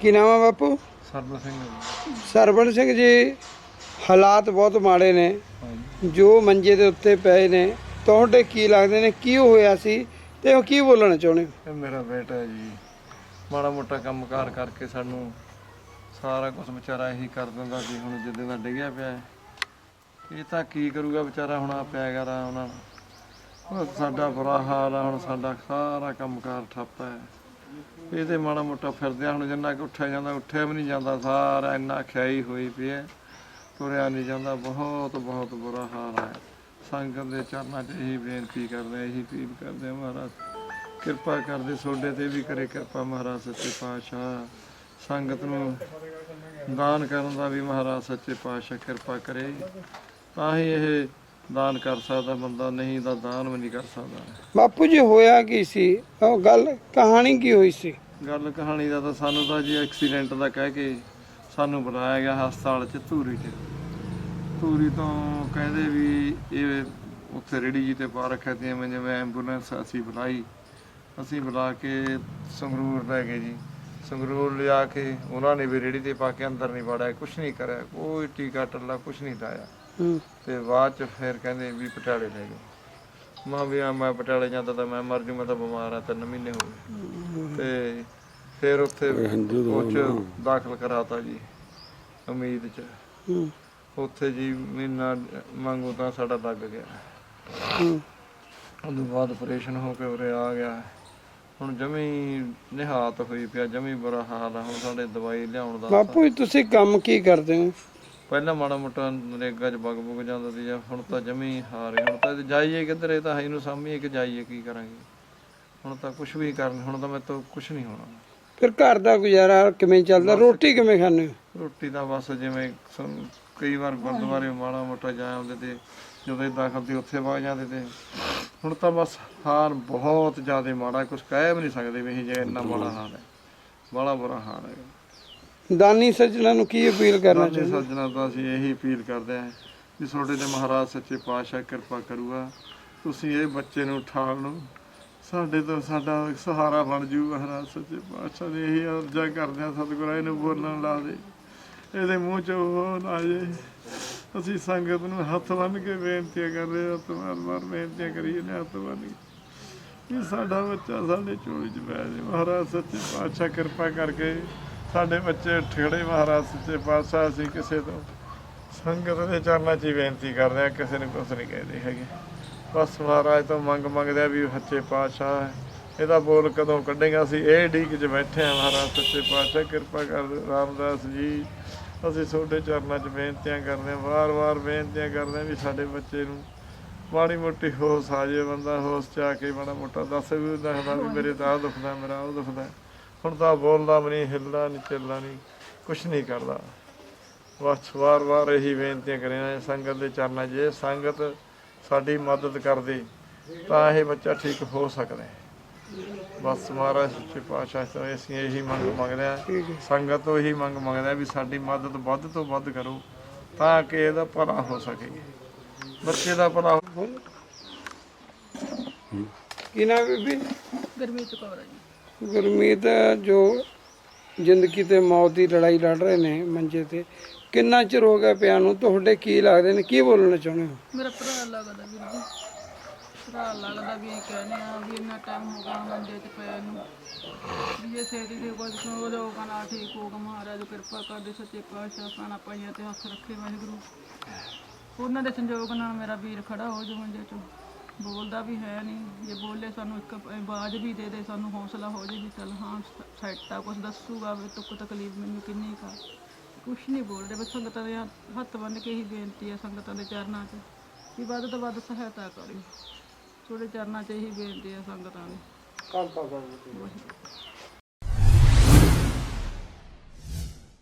ਕੀ ਨਾਮ ਆ ਬਾਪੂ? ਸਰਬਨ ਸਿੰਘ। ਸਰਵਣ ਸਿੰਘ ਜੀ ਹਾਲਾਤ ਬਹੁਤ ਮਾੜੇ ਨੇ। ਜੋ ਮੰਜੇ ਦੇ ਉੱਤੇ ਪਏ ਨੇ ਤੁਹਾਡੇ ਕੀ ਲੱਗਦੇ ਨੇ ਕੀ ਹੋਇਆ ਸੀ ਤੇ ਉਹ ਕੀ ਬੋਲਣਾ ਚਾਹੁੰਦੇ ਹੋ? ਇਹ ਮੇਰਾ ਬੇਟਾ ਜੀ। ਮਾੜਾ ਮੋਟਾ ਕੰਮਕਾਰ ਕਰਕੇ ਸਾਨੂੰ ਸਾਰਾ ਕੁਝ ਵਿਚਾਰਾ ਇਹੀ ਕਰ ਦਿੰਦਾ ਸੀ ਹੁਣ ਜਿੱਦੇ ਦਾ ਡਿੱਗਿਆ ਪਿਆ ਹੈ। ਇਹ ਤਾਂ ਕੀ ਕਰੂਗਾ ਵਿਚਾਰਾ ਹੁਣ ਆ ਪਿਆ ਗਾ ਆਰਾਮ ਨਾਲ। ਉਹ ਸਾਡਾ ਬੁਰਾ ਹਾਲ ਆ ਹੁਣ ਸਾਡਾ ਸਾਰਾ ਕੰਮਕਾਰ ਠੱਪ ਹੈ। ਇਹ ਇਹਦੇ ਮਾੜਾ ਮੋਟਾ ਫਿਰਦਿਆਂ ਹੁਣ ਜਿੰਨਾ ਕਿ ਉੱਠਿਆ ਜਾਂਦਾ, ਉੱਠਿਆ ਵੀ ਨਹੀਂ ਜਾਂਦਾ, ਸਾਰਾ ਇੰਨਾ ਖਿਆਈ ਹੋਈ ਪਈ ਹੈ। ਤੁਰਿਆ ਨਹੀਂ ਜਾਂਦਾ, ਬਹੁਤ ਬਹੁਤ ਬੁਰਾ ਹਾਲ ਹੈ। ਸੰਗਤ ਦੇ ਚਰਨਾਂ 'ਚ ਇਹੀ ਬੇਨਤੀ ਕਰਦੇ ਇਹੀ ਅਪੀਲ ਕਰਦੇ ਮਹਾਰਾਜ। ਕਿਰਪਾ ਕਰਦੇ ਸੋਡੇ ਤੇ ਵੀ ਕਰੇ ਕਿਰਪਾ ਮਹਾਰਾਜ ਸੱਚੇ ਪਾਤਸ਼ਾਹ। ਸੰਗਤ ਨੂੰ ਦਾਨ ਕਰਨ ਦਾ ਵੀ ਮਹਾਰਾਜ ਸੱਚੇ ਪਾਤਸ਼ਾਹ ਕਿਰਪਾ ਕਰੇ। ਤਾਂ ਹੀ ਇਹ ਦਾਨ ਕਰ ਸਕਦਾ ਬੰਦਾ ਨਹੀਂ ਤਾਂ ਦਾਨ ਵੀ ਨਹੀਂ ਕਰ ਸਕਦਾ। ਬਾਪੂ ਜੀ ਹੋਇਆ ਕੀ ਸੀ? ਉਹ ਗੱਲ ਕਹਾਣੀ ਕੀ ਹੋਈ ਸੀ? ਗੱਲ ਕਹਾਣੀ ਦਾ ਤਾਂ ਸਾਨੂੰ ਤਾਂ ਜੀ ਐਕਸੀਡੈਂਟ ਦਾ ਕਹਿ ਕੇ ਸਾਨੂੰ ਬੁਲਾਇਆ ਗਿਆ ਹਸਪਤਾਲ ਚ ਧੂਰੀ 'ਚ ਧੂਰੀ ਤੋਂ ਕਹਿੰਦੇ ਵੀ ਇਹ ਉੱਥੇ ਰੇੜੀ ਜੀ ਤੇ ਪਾ ਰੱਖਿਆ ਤੇ ਐਵੇਂ ਜਿਵੇਂ ਐਂਬੂਲੈਂਸ ਅਸੀਂ ਬੁਲਾਈ। ਅਸੀਂ ਬੁਲਾ ਕੇ ਸੰਗਰੂਰ ਲੈ ਗਏ ਜੀ। ਸੰਗਰੂਰ ਲਿਆ ਕੇ ਉਹਨਾਂ ਨੇ ਵੀ ਰੇੜੀ ਤੇ ਪਾ ਕੇ ਅੰਦਰ ਨਹੀਂ ਵੜਿਆ ਕੁਛ ਨਹੀਂ ਕਰਿਆ। ਕੋਈ ਟੀਕਾ ਟੱਲਾ ਕੁਛ ਨਹੀਂ ਲਾਇਆ। ਤੇ ਬਾਅਦ ਚ ਫਿਰ ਕਹਿੰਦੇ ਵੀ ਪਟਿਆਲੇ ਲੈ ਗਏ ਮਾਂ ਵੀ ਆ ਮੈਂ ਪਟਿਆਲੇ ਜਾਂਦਾ ਤਾਂ ਮੈਂ ਮਰ ਜੂ ਮੈਂ ਤਾਂ ਬਿਮਾਰ ਆ ਤਿੰਨ ਮਹੀਨੇ ਹੋ ਗਏ। ਤੇ ਫਿਰ ਉੱਥੇ ਉਹ 'ਚ ਦਾਖਲ ਕਰਾਤਾ ਜੀ ਉਮੀਦ ਚ। ਉੱਥੇ ਜੀ ਮਹੀਨਾ ਮੰਗੋ ਤਾਂ ਸਾਡਾ ਲੱਗ ਗਿਆ। ਉਦੋਂ ਬਾਅਦ ਆਪਰੇਸ਼ਨ ਹੋ ਕੇ ਉਰੇ ਆ ਗਿਆ। ਹੁਣ ਜਮੀ ਨਿਹਾਤ ਹੋਈ ਪਿਆ ਜਮੀ ਬੁਰਾ ਹਾਲ ਆ। ਹੁਣ ਸਾਡੇ ਦਵਾਈ ਲਿਆਉਣ ਦਾ ਬਾਪੂ ਜੀ ਤੁਸੀਂ ਕੰਮ ਕੀ ਕਰਦੇ ਹੋ? ਪਹਿਲਾਂ ਮਾੜਾ ਮੋਟਾ ਨਰੇਗਾ ਚ ਬਗ ਬੁਗ ਜਾਂਦਾ ਸੀ ਜਾਂ ਹੁਣ ਤਾਂ ਜਮੀ ਹਾਰੇ ਹੁਣ ਤਾਂ ਜਾਈਏ ਕਿੱਧਰ ਇਹ ਤਾਂ ਹੈ ਨੂੰ ਸਾਹਮਣੇ ਕਿ ਜਾਈਏ ਕੀ ਕਰਾਂਗੇ? ਹੁਣ ਤਾਂ ਕੁਝ ਵੀ ਕਰਨ ਹੁਣ ਤਾਂ ਮੇਰੇ ਤੋਂ ਕੁਝ ਨਹੀਂ ਹੋਣਾ। ਫਿਰ ਘਰ ਦਾ ਗੁਜ਼ਾਰਾ ਕਿਵੇਂ ਚੱਲਦਾ? ਰੋਟੀ ਕਿਵੇਂ ਖਾਂਦੇ ਹੋ? ਰੋਟੀ ਦਾ ਬਸ ਜਿਵੇਂ ਕਈ ਵਾਰ ਗੁਰਦੁਆਰੇ ਮਾੜਾ ਮੋਟਾ ਜਾ ਆਉਂਦੇ ਤੇ ਜਦੋਂ ਇਹ ਦਾਖਲ ਤੇ ਉੱਥੇ ਵਗ ਜਾਂਦੇ ਤੇ ਹੁਣ ਤਾਂ ਬਸ ਹਾਲ ਬਹੁਤ ਜ਼ਿਆਦਾ ਮਾੜਾ ਕੁਝ ਕਹਿ ਵੀ ਨਹੀਂ ਸਕਦੇ ਵੀ ਇਹ ਜੇ ਇੰਨਾ ਮਾੜਾ ਹਾਲ ਹੈ। ਬੜਾ ਬੁਰਾ ਹਾਲ ਹੈ। ਦਾਨੀ ਸੱਜਣਾ ਨੂੰ ਕੀ ਅਪੀਲ ਕਰਨਾ ਸਾਡੇ ਚਾਹੁੰਦੇ? ਸੱਜਣਾ ਦਾ ਅਸੀਂ ਇਹੀ ਅਪੀਲ ਕਰਦੇ ਹਾਂ ਵੀ ਤੁਹਾਡੇ ਤੇ ਮਹਾਰਾਜ ਸੱਚੇ ਪਾਤਸ਼ਾਹ ਕਿਰਪਾ ਕਰੂਗਾ। ਤੁਸੀਂ ਇਹ ਬੱਚੇ ਨੂੰ ਉਠਾਲ ਲਓ। ਸਾਡੇ ਤੋਂ ਸਾਡਾ ਸਹਾਰਾ ਬਣ ਜੂ ਮਹਾਰਾਜ ਸੱਚੇ ਪਾਤਸ਼ਾਹ ਦੇ। ਇਹੀ ਅਰਜ਼ਾ ਕਰਦੇ ਹਾਂ ਸਤਿਗੁਰਾਂ ਇਹਨੂੰ ਬੋਲਣ ਲਾ ਦੇ। ਇਹਦੇ ਮੂੰਹ ਚ ਨਾ ਜੇ ਅਸੀਂ ਸੰਗਤ ਨੂੰ ਹੱਥ ਬੰਨ ਕੇ ਬੇਨਤੀਆਂ ਕਰ ਰਹੇ ਹਾਂ ਤੁਮਾਰ ਮਾਰ ਬੇਨਤੀਆਂ ਕਰੀਏ ਨੇ ਹੱਥ ਬੰਨ ਕੇ ਵੀ ਸਾਡਾ ਬੱਚਾ ਸਾਡੇ ਝੋਲੀ 'ਚ ਪੈ ਜੇ ਮਹਾਰਾਜ ਸੱਚੇ ਪਾਤਸ਼ਾਹ ਕਿਰਪਾ ਕਰਕੇ ਸਾਡੇ ਬੱਚੇ ਠੇੜੇ ਮਹਾਰਾਜ ਸੱਚੇ ਪਾਤਸ਼ਾਹ, ਅਸੀਂ ਕਿਸੇ ਤੋਂ ਸੰਗਤ ਦੇ ਚਰਨਾਂ 'ਚ ਹੀ ਬੇਨਤੀ ਕਰਦੇ ਹਾਂ, ਕਿਸੇ ਨੂੰ ਕੁਛ ਨਹੀਂ ਕਹਿੰਦੇ ਹੈਗੇ। ਬਸ ਮਹਾਰਾਜ ਤੋਂ ਮੰਗ ਮੰਗਦੇ ਆ ਵੀ ਸੱਚੇ ਪਾਤਸ਼ਾਹ ਇਹਦਾ ਬੋਲ ਕਦੋਂ ਕੱਢੇਗਾ? ਅਸੀਂ ਇਹ ਢੀਕ 'ਚ ਬੈਠੇ ਆ ਮਹਾਰਾਜ ਸੱਚੇ ਪਾਤਸ਼ਾਹ, ਕਿਰਪਾ ਕਰ ਰਾਮਦਾਸ ਜੀ। ਅਸੀਂ ਤੁਹਾਡੇ ਚਰਨਾਂ 'ਚ ਬੇਨਤੀਆਂ ਕਰਦੇ ਹਾਂ, ਵਾਰ-ਵਾਰ ਬੇਨਤੀਆਂ ਕਰਦੇ ਹਾਂ ਵੀ ਸਾਡੇ ਬੱਚੇ ਨੂੰ ਮਾੜੀ ਮੋਟੀ ਹੋਸ਼ ਆ ਜੇ ਬੰਦਾ ਹੋਸ਼ ਚ ਆ ਕੇ ਮਾੜਾ ਮੋਟਾ ਦੱਸ ਵੀ ਦੱਸਦਾ ਵੀ ਮੇਰੇ ਤਾਂ ਆਹ ਦੁਖਦਾ, ਮੇਰਾ ਉਹ ਦੁਖਦਾ। ਹੁਣ ਤਾਂ ਬੋਲਦਾ ਵੀ ਨਹੀਂ ਹਿੱਲਦਾ ਨਹੀਂ ਚੱਲਦਾ ਨਹੀਂ ਕੁਛ ਨਹੀਂ ਕਰਦਾ। ਬਸ ਵਾਰ-ਵਾਰ ਇਹੀ ਬੇਨਤੀਆਂ ਕਰੀਆਂ ਸੰਗਤ ਦੇ ਚਰਨਾਂ 'ਚ ਜੇ ਸੰਗਤ ਸਾਡੀ ਮਦਦ ਕਰਦੇ ਤਾਂ ਇਹ ਬੱਚਾ ਠੀਕ ਹੋ ਸਕਦਾ ਹੈ। ਬਸ ਮਹਾਰਾਜ ਸੱਚੇ ਪਾਤਸ਼ਾਹ ਤੋਂ ਅਸੀਂ ਇਹੀ ਮੰਗ ਮੰਗਦੇ ਹਾਂ। ਸੰਗਤ ਤੋਂ ਇਹੀ ਮੰਗ ਮੰਗਦੇ ਹਾਂ ਵੀ ਸਾਡੀ ਮਦਦ ਵੱਧ ਤੋਂ ਵੱਧ ਕਰੋ ਤਾਂ ਕਿ ਇਹਦਾ ਭਲਾ ਹੋ ਸਕੇ। ਬੱਚੇ ਦਾ ਭਲਾ ਹੋ ਕੀ ਨਾਮ ਬੀਬੀ? ਗਰਮੀਤ ਕੌਰ ਹੈ ਜੀ। ਗੁਰਮੀਤ ਜੋ ਜ਼ਿੰਦਗੀ ਤੇ ਮੌਤ ਦੀ ਲੜਾਈ ਲੜ ਰਹੇ ਨੇ ਮੰਜੇ ਤੇ, ਕਿੰਨਾ ਚਿਰ ਹੋ ਗਿਆ ਪਿਆ ਨੂੰ? ਤੁਹਾਡੇ ਕੀ ਲੱਗਦੇ ਨੇ? ਕੀ ਬੋਲਣਾ ਚਾਹੁੰਦੇ ਹੋ? ਮੇਰਾ ਭਰਾ ਲੱਗਦਾ ਵੀਰ ਜੀ। ਭਰਾ ਲੱਗਦਾ ਵੀ ਇਹ ਕਹਿੰਦੇ ਆ ਵੀ ਇੰਨਾ ਟਾਈਮ ਹੋ ਗਿਆ ਮੰਜੇ 'ਚ ਪਿਆ ਨੂੰ। ਵੀ ਇਹ ਸੇਰੀ ਦੇ ਕੁਝ ਸੁਣੋ ਲੋਕਾਂ ਨਾਲ ਠੀਕ ਹੋ ਗਿਆ ਮਹਾਰਾਜ ਕਿਰਪਾ ਕਰਦੇ, ਸੱਚੇ ਪਾਤਸ਼ਾਹ ਪਾਣਾ ਪਾਈਆਂ ਤੇ ਹੱਥ ਰੱਖੇ ਵਾਹਿਗੁਰੂ। ਉਹਨਾਂ ਦੇ ਸੰਜੋਗ ਨਾਲ ਮੇਰਾ ਵੀਰ ਖੜਾ ਹੋ ਜਾ ਮੰਜੇ 'ਚੋਂ। ਬੋਲਦਾ ਵੀ ਹੈ ਨਹੀਂ। ਜੇ ਬੋਲੇ ਸਾਨੂੰ ਇੱਕ ਆਵਾਜ਼ ਵੀ ਦੇ ਦੇ ਸਾਨੂੰ ਹੌਸਲਾ ਹੋ ਜੇ ਵੀ ਚੱਲ ਹਾਂ ਸੈੱਟ ਆ ਕੁਝ ਦੱਸੂਗਾ ਵੀ ਤੁੱਕ ਤਕਲੀਫ ਮੈਨੂੰ ਕਿੰਨੀ ਕਾ ਕੁਛ ਨਹੀਂ ਬੋਲਦੇ ਬਸ ਸੰਗਤਾਂ ਦੇ ਹੱਥ ਬੰਨ ਕੇ ਹੀ ਬੇਨਤੀ ਹੈ ਸੰਗਤਾਂ ਦੇ ਚਰਨਾਂ 'ਚ ਵੀ ਵੱਧ ਤੋਂ ਵੱਧ ਸਹਾਇਤਾ ਕਰਿਓ। ਤੁਹਾਡੇ ਚਰਨਾਂ 'ਚ ਇਹੀ ਬੇਨਤੀ ਹੈ ਸੰਗਤਾਂ ਦੀ।